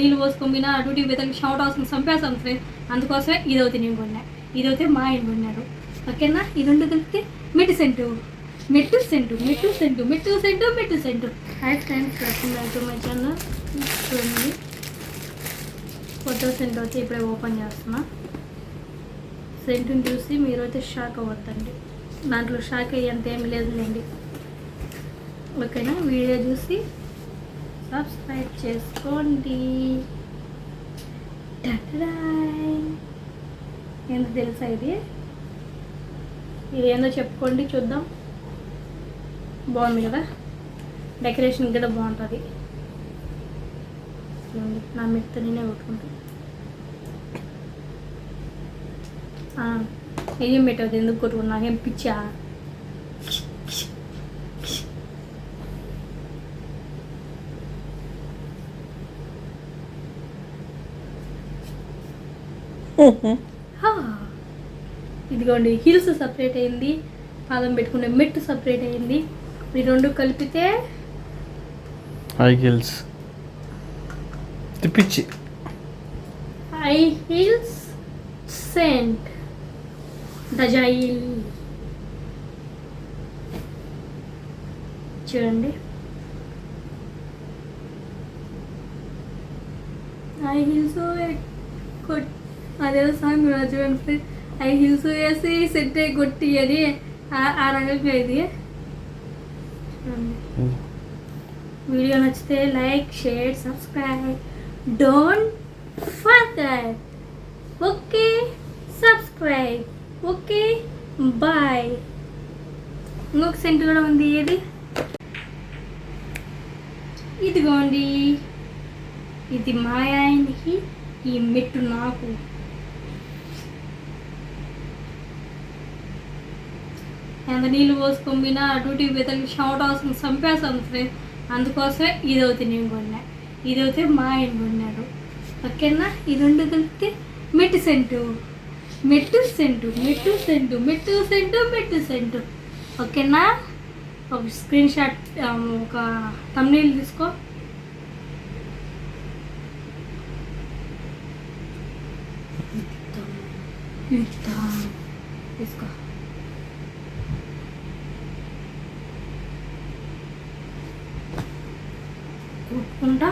నీళ్ళు పోసుకొని అటు ఇటు వెతకి షౌట్ అవసరం చంపేస్తాం. ఫ్రెండ్స్ అందుకోసమే ఇది నేను కొన్నా. ఇది మా ఆయన కొన్నాడు ఓకేనా? ఈ రెండు కలిపితే మిట్టు సెంటు. మిట్టు సెంటు మిట్టు సెంటు మిట్టు సెంటు మెట్టు scent. Hi friends welcome back to my channel చూడండి. సెంట్ వచ్చి ఇప్పుడే ఓపెన్ చేస్తున్నా. సెంటుని చూసి మీరు అయితే షాక్ అవ్వద్దండి. దాంట్లో షాక్ అయ్యేంత ఏం లేదులేండి ఓకేనా? వీడియో చూసి సబ్స్క్రైబ్ చేసుకోండి. ఎంత తెలుసా ఇది? ఇది ఏందో చెప్పుకోండి చూద్దాం. బాగుంది కదా? డెకరేషన్ కూడా బాగుంటుంది. నా మిత్త నేనే కొట్టుకుంటా. ఏం పెట్టదు ఎందుకు కొట్టుకున్నా ఏం పిచ్చా? ఇదిగోండి హిల్స్ సపరేట్ అయింది పాదం పెట్టుకునే మెట్టు సపరేట్ అయింది. ఈ రెండు కలిపితే హై హిల్స్ తిప్పించి హై హిల్స్ సెంట్ డజాయిల్ చూడండి. హై హిల్స్ కొట్ అదేదో సాంగ్ ఫ్రెండ్ హై హిల్స్ వేసి సెట్ అయ్యి కొట్టి అని ఆ- రకంగా ఇది చూడండి వీడియో నచ్చితే like share subscribe. Don't forget okay subscribe. Okay bye. ఇంకొక సెంట్ కూడా ఉంది ఏది? ఇదిగోండి. ఇది మా ఆయనకి ఈ మెట్టు నాకు. ఎంత నీళ్ళు పోసుకొని అటు ఇటు వెతకి షౌట్ అవసరం చంపేస్తాం ఫ్రెండ్ అందుకోసమే ఇది అవుతుంది నేను కొన్నా. ఇది అయితే మా ఆయన కొన్నాడు. ఓకేనా? ఈ రెండు కలిపితే మెట్టు సెంటు. మెట్టు సెంటు మెట్టు సెంటు మెట్టు సెంటు మెట్టు సెంటు. ఓకేనా? ఒక స్క్రీన్ షాట్ ఒక తమ్నీళ్ళు తీసుకో. తీసుకో. উৎকণ্ঠা